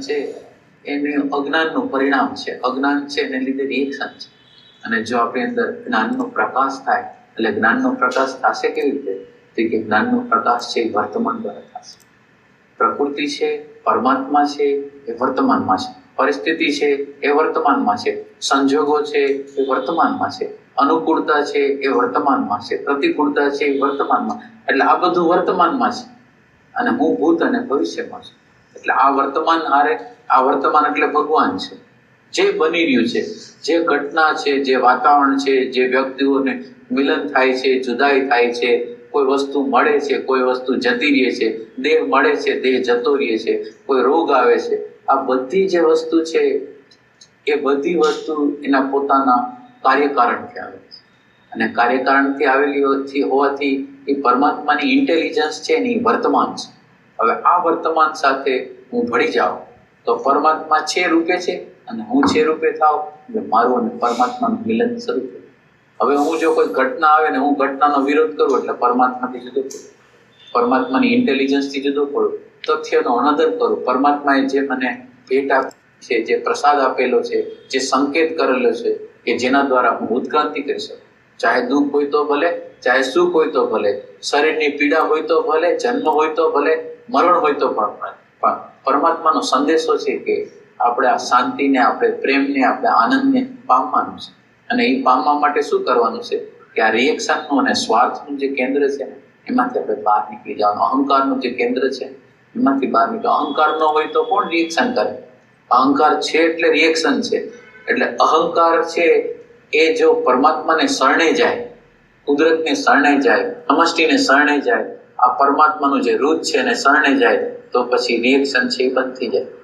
છે, એને અજ્ઞાનનું પરિણામ છે. અજ્ઞાન છે એને લીધે રિએક્શન છે. અને જો આપણી અંદર જ્ઞાનનો પ્રકાશ થાય, એટલે જ્ઞાનનો પ્રકાશ થશે કેવી રીતે? તો કે જ્ઞાનનો પ્રકાશ છે એ વર્તમાન દ્વારા થશે. પ્રકૃતિ છે, પરમાત્મા છે, એ વર્તમાનમાં છે. પરિસ્થિતિ છે, એ વર્તમાનમાં છે. સંજોગો છે, એ વર્તમાનમાં છે. અનુકૂળતા છે, એ વર્તમાનમાં છે. પ્રતિકૂળતા છે, એ વર્તમાનમાં. એટલે આ બધું વર્તમાનમાં છે. અને હું ભૂત અને ભવિષ્યમાં છું. એટલે આ વર્તમાન હારે આ વર્તમાન એટલે ભગવાન છે. જે બની રહ્યું છે, જે ઘટના છે, જે વાતાવરણ છે, જે વ્યક્તિઓને મિલન થાય છે, જુદાઈ થાય છે, કોઈ વસ્તુ મળે છે, કોઈ વસ્તુ જતી રહે છે, દેહ મળે છે, દેહ જતો રહે છે, કોઈ રોગ આવે છે. આ બધી જે વસ્તુ છે, એ બધી વસ્તુ એના પોતાના કાર્યકારણથી આવે છે. અને કાર્યકારણથી આવેલી હોવાથી- એ પરમાત્માની ઇન્ટેલિજન્સ છે ને એ વર્તમાન છે. હવે આ વર્તમાન સાથે હું ભળી જાઉં. તો પરમાત્મા છે રૂપે છે અને હું છે રૂપે થાવ એટલે મારું અને પરમાત્માનું મિલન શરૂ થયું. હવે હું જો કોઈ ઘટના આવે ને હું ઘટનાનો વિરોધ કરું એટલે પરમાત્માથી જુદો પડું. પરમાત્માની ઇન્ટેલિજન્સથી જુદો પડું. તથ્યનો અનદર કરું. પરમાત્માએ જે મને ભેટ આપી છે, જે પ્રસાદ આપેલો છે, જે સંકેત કરેલો છે કે જેના દ્વારા હું ઉત્ક્રાંતિ કરી શકું. ચાહે દુઃખ હોય તો ભલે, ચાહે સુખ હોય તો ભલે, શરીરની પીડા હોય તો ભલે, જન્મ હોય તો ભલે મરણ હોય તો પણ પણ પરમાત્માનો સંદેશો છે કે આપણે આ શાંતિને, આપણે પ્રેમને, આપણે આનંદને પામવાનું છે. અને એ પામવા માટે શું કરવાનું છે? કે આ રિએક્શનનું અને સ્વાર્થનું જે કેન્દ્ર છે ને એમાંથી આપણે બહાર નીકળી જવાનું. અહંકારનું જે કેન્દ્ર છે, એમાંથી બહાર નીકળો અહંકાર ન હોય તો કોણ રિએક્શન કરે? અહંકાર છે એટલે રિએક્શન છે. એટલે અહંકાર છે એ જો પરમાત્માને શરણે જાય, કુદરતને શરણે જાય, સમષ્ટિને શરણે જાય આ પરમાત્માનું જે રૂપ છે એને શરણે જાય, તો પછી રિએક્શન છે એ બંધ થઈ જાય.